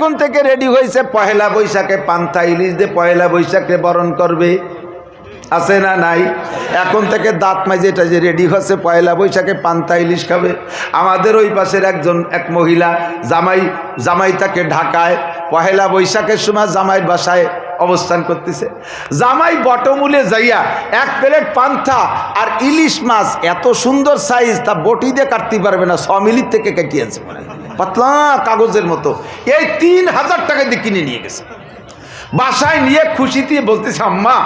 এখন থেকে রেডি হয়েছে? পহেলা বৈশাখে পান্তা ইলিশ দিয়ে পহেলা বৈশাখে বরণ করবে। আছে না নাই? এখন থেকে দাঁত এটা যে রেডি হচ্ছে পয়লা বৈশাখে পান্তা ইলিশ খাবে। আমাদের ওই পাশের একজন, এক মহিলা জামাই জামাই তাকে ঢাকায়, পহেলা বৈশাখের সময় জামাইয়ের বাসায় অবস্থান করতেছে। জামাই বটমূলে যাইয়া এক প্লেট পান্থা আর ইলিশ মাছ, এত সুন্দর সাইজ তা বটি দিয়ে কাটতে পারবে না, ছ মিলির থেকে কাটিয়েছে মানে পাতলা কাগজের মতো। এই তিন হাজার টাকা দিয়ে কিনে নিয়ে গেছে। বাসায় নিয়ে খুশিতে বলতেছে, আম্মা,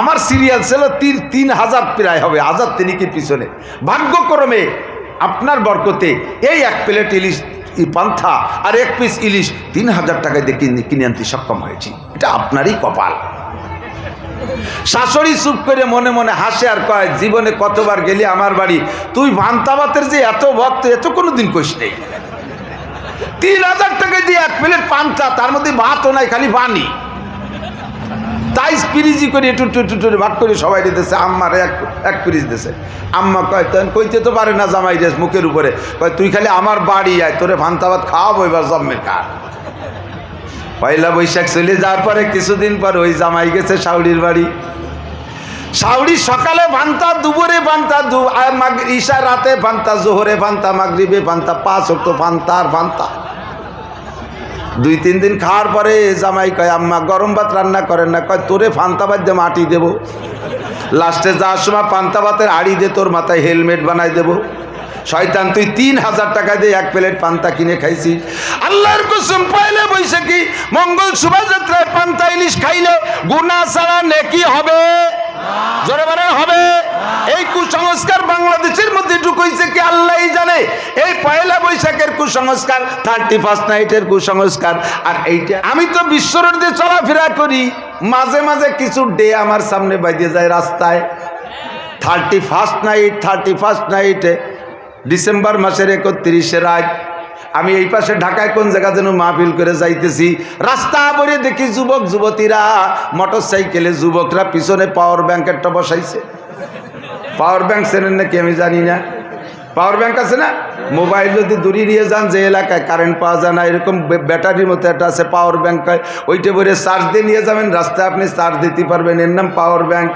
আমার সিরিয়াল ছিল তিন তিন হাজার প্রায় হবে, হাজার তিনিকের পিছনে। ভাগ্যক্রমে আপনার বরকতে এই এক প্লেট ইলিশ পান্থা আর এক পিস ইলিশ তিন হাজার টাকায় দিয়ে কিনে কিনে আনতে সক্ষম হয়েছি। এটা আপনারই কপাল। শাশুড়ি চুপ করে মনে মনে হাসে আর কয়, জীবনে কতবার গেলি আমার বাড়ি? তুই ভান্তাবাতের যে এত ভক্ত এত কোনো দিন কইস নেই। তিন হাজার টাকা দিয়ে এক প্লেট পান্তা, তার মধ্যে ভাতও নাই, খালি পানি। তাই পিরিজি করে একটু একটু একটু ভাগ করে সবাই দিতেছে আম্মারে এক এক পিরিজ দিতেছে আম্মা কয় তখন কইতে তো পারে না জামাই রেস মুখের উপরে। কয়, তুই খালি আমার বাড়ি আয়, তোরে ভান্তাবাদ খাওয়াবো এবার জন্মের কার পয়লা বৈশাখ চলে যাওয়ার পরে কিছুদিন পর ওই জামাই গেছে শাউরির বাড়ি। শাউরি সকালে ভান্তা দুপুরে ভান্তা দু ঈশা রাতে ভান্তা জোহরে ভান্তা মাগরিবে ভান্তা পাঁচ অক্ট ভান্তা আর ভান্তা দুই তিন দিন খাওয়ার পরে জামাই কয়, আম্মা, গরম ভাত রান্না করেন না। কয়, তোরে ফান্তা ভাত দিয়ে মাটি দেবো। লাস্টে যাওয়ার সময় পান্তা ভাতের আড়ি দিয়ে তোর মাথায় হেলমেট বানাই দেবো। শয়তান, তুই তিন হাজার টাকা দিয়ে এক প্লেট পান্তা কিনে খাইছিস। আল্লাহর কুসুম পাইলে বৈশাখী মঙ্গল শোভাযাত্রায় পান্তা ইলিশ খাইলে গুনা ছাড়া নেকি হবে? জোরে হবে। এই কুসংস্কার বাংলাদেশের মধ্যে ঢুকইছে কি আল্লাহই জানে? এই পয়লা বৈশাখের কুসংস্কার থার্টি ফার্স্ট নাইটের কুসংস্কার। আর এইটা আমি তো বিশ্ব দিয়ে চলাফেরা করি। মাঝে মাঝে কিছু ডে আমার সামনে বাইতে যায় রাস্তায়। Thirty first night thirty first নাইটে ডিসেম্বর মাসের একত্রিশে রাত। আমি এই পাশে ঢাকায় কোন জায়গা যেন মাহফিল করে যাইতেছি। রাস্তা ভরে দেখি যুবক, যুবতীরা মোটর সাইকেলে যুবকরা পিছনে পাওয়ার ব্যাংকেরটা বসাইছে। পাওয়ার ব্যাংক চেনেন নাকি আমি জানি না। পাওয়ার ব্যাংক আছে না? মোবাইল যদি দূরে নিয়ে যান, যে এলাকায় কারেন্ট পাওয়া যায় না, এরকম ব্যাটারির মতো একটা আছে পাওয়ার ব্যাংক হয়, ওইটা বলে চার্জ দিয়ে নিয়ে যাবেন, রাস্তায় আপনি চার্জ দিতে পারবেন। এর নাম পাওয়ার ব্যাংক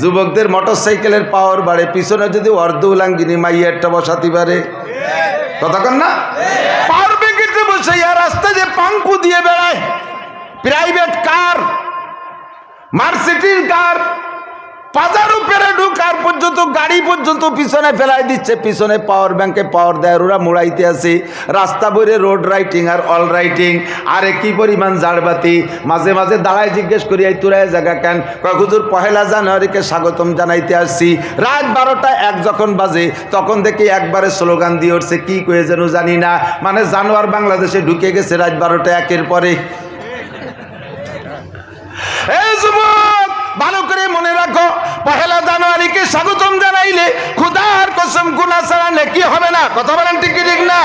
যুবকদের মোটর সাইকেলের পাওয়ার বাড়ে। পিছনে যদি অর্ধ উলাঙ্গিনি উলাঙ্গিনী একটা বসাতে পারে। কতক্ষণ না? পাওয়ার ব্যাংকেতে বসে আর রাস্তায় যে পাঙ্কু দিয়ে বেড়ায়। প্রাইভেট কার মার্সিটির কার পাজার উপরে ঢুকার পর্যন্ত, গাড়ি পর্যন্ত পিছনে ফেলাই দিচ্ছে। পিছনে পাওয়ার ব্যাংকে পাওয়ার দেয়, ওরা মোড়াইতে আছে রাস্তা বইরে রোড রাইটিং আর অল রাইটিং আরে কি পরিমাণ জাড়বাতি? মাঝে মাঝে দাঁড়ায় জিজ্ঞেস করি, এই তোরাই জায়গা কেন? কয়, হুজুর, পহেলা জানুয়ারিকে স্বাগতম জানাইতে আসছি। রাত বারোটা এক যখন বাজে, তখন দেখি একবারে স্লোগান দিয়ে উঠছে, কি কয়ে যেন জানি না। মানে জানোয়ার বাংলাদেশে ঢুকে গেছে রাত বারোটা একের পরে। এই ভালো করে মনে রাখো পহেলা জানুয়ারিকে স্বাগতম জানাইলে, খুদার কসম গুনা ছাড়া কি হবে না। কথা বলেন ঠিক না?